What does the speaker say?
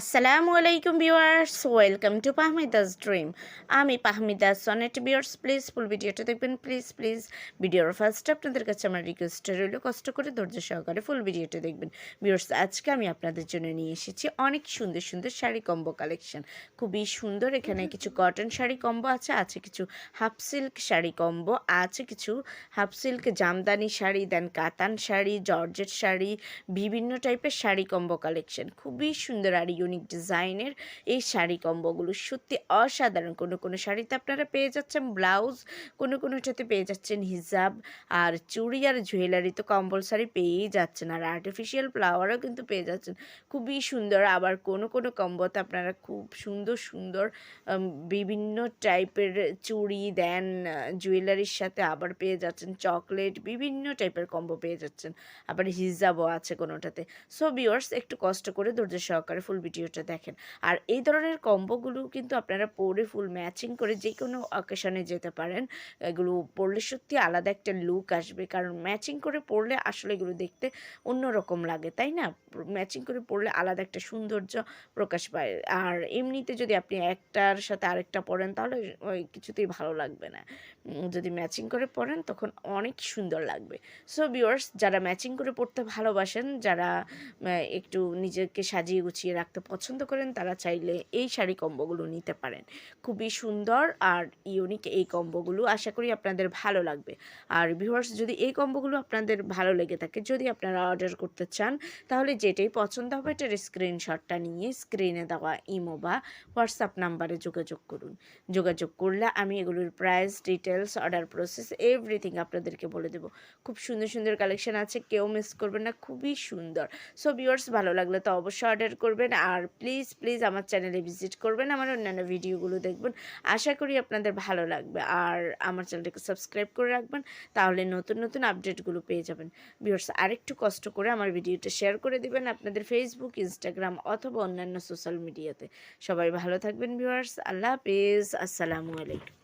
আসসালামু আলাইকুম viewers welcome to Pahmidas dream. আমি Pahmidas Sonet viewers please full ভিডিওটা দেখবেন। প্লিজ প্লিজ ভিডিওর ফার্স্ট আপনাদের কাছে আমার রিকোয়েস্ট রইল কষ্ট করে ধৈর্য সহকারে ফুল ভিডিওটা দেখবেন। ভিউয়ার্স আজকে আমি আপনাদের জন্য নিয়ে এসেছি অনেক সুন্দর সুন্দর শাড়ি কম্বো কালেকশন খুবই সুন্দর এখানে কিছু কটন শাড়ি কম্বো আছে আছে কিছু হাফ সিল্ক শাড়ি কম্বো আছে কিছু half silk Jamdani sari then Katan sari georgette sari বিভিন্ন টাইপের শাড়ি কম্বো কালেকশন খুবই সুন্দর আর ইউনিক ডিজাইনের এই শাড়ি কম্বোগুলো। সত্যি অসাধারণ। কোনো কোনো শাড়িতে আপনারা পেয়ে যাচ্ছেন ব্লাউজ, কোনো কোনোটাতে পেয়ে যাচ্ছেন হিজাব আর চুড়ি আর জুয়েলারি তো কম্পালসারি পেয়েই যাচ্ছেন। আর আর্টিফিশিয়াল ফ্লাওয়ারও কিন্তু পেয়ে যাচ্ছেন। খুবই সুন্দর। আবার কোনো কোনো কম্বোতে আপনারা খুব সুন্দর সুন্দর বিভিন্ন টাইপের চুড়ি, দেন জুয়েলারির সাথে আবার পেয়ে যাচ্ছেন চকলেট, বিভিন্ন টাইপের কম্বো পেয়ে যাচ্ছেন। আবার হিজাবও আছে কোনোটাতে। সো ভিউয়ার্স একটু কষ্ট করে ধৈর্য সহকারে ফুল ভিডিওটা দেখেন। আর এই ধরনের কম্বোগুলো কিন্তু আপনারা পরে ফুল ম্যাচিং করে যে কোনো অকেশনে যেতে পারেন। এগুলো পরলে সত্যি আলাদা একটা লুক আসবে। কারণ ম্যাচিং করে পরলে আসলে এগুলো দেখতে অন্যরকম লাগে, তাই না? ম্যাচিং করে পরলে আলাদা একটা সৌন্দর্য প্রকাশ পায়। আর এমনিতে যদি আপনি একটার সাথে আরেকটা পরেন তাহলে ওই কিছুতেই ভালো লাগবে না। যদি ম্যাচিং করে পরেন তখন অনেক সুন্দর লাগবে। সো ভিউয়ার্স যারা ম্যাচিং করে পড়তে ভালোবাসেন, যারা একটু নিজেকে সাজিয়ে গুছিয়ে রাখতে পছন্দ করেন, তারা চাইলে এই শাড়ি কম্বোগুলো নিতে পারেন। খুবই সুন্দর আর ইউনিক এই কম্বোগুলো আশা করি আপনাদের ভালো লাগবে। আর ভিউয়ার্স যদি এই কম্বোগুলো আপনাদের ভালো লেগে থাকে, যদি আপনারা অর্ডার করতে চান, তাহলে যেটাই পছন্দ হবে, এটার স্ক্রিনশটটা নিয়ে স্ক্রিনে দেওয়া ইমো বা হোয়াটসঅ্যাপ নাম্বারে যোগাযোগ করুন। যোগাযোগ করলে আমি এগুলোর price details order process everything আপনাদেরকে বলে দেবো। খুব সুন্দর সুন্দর কালেকশন আছে, কেউ মিস করবেন না, খুবই সুন্দর। সো ভিউয়ার্স ভালো লাগলে তো অবশ্যই অর্ডার করবেন আর প্লিজ প্লিজ আমার চ্যানেলে ভিজিট করবেন, আমার অন্যান্য ভিডিওগুলো দেখবেন। আশা করি আপনাদের ভালো লাগবে। আর আমার চ্যানেলটাকে সাবস্ক্রাইব করে রাখবেন, তাহলে নতুন নতুন আপডেটগুলো পেয়ে যাবেন। ভিউয়ার্স আরেকটু কষ্ট করে আমার ভিডিওটা শেয়ার করে দেবেন আপনাদের ফেসবুক ইনস্টাগ্রাম অথবা অন্যান্য সোশ্যাল মিডিয়াতে সবাই ভালো থাকবেন ভিউয়ার্স আল্লাহ হাফেজ। আসসালামু আলাইকুম।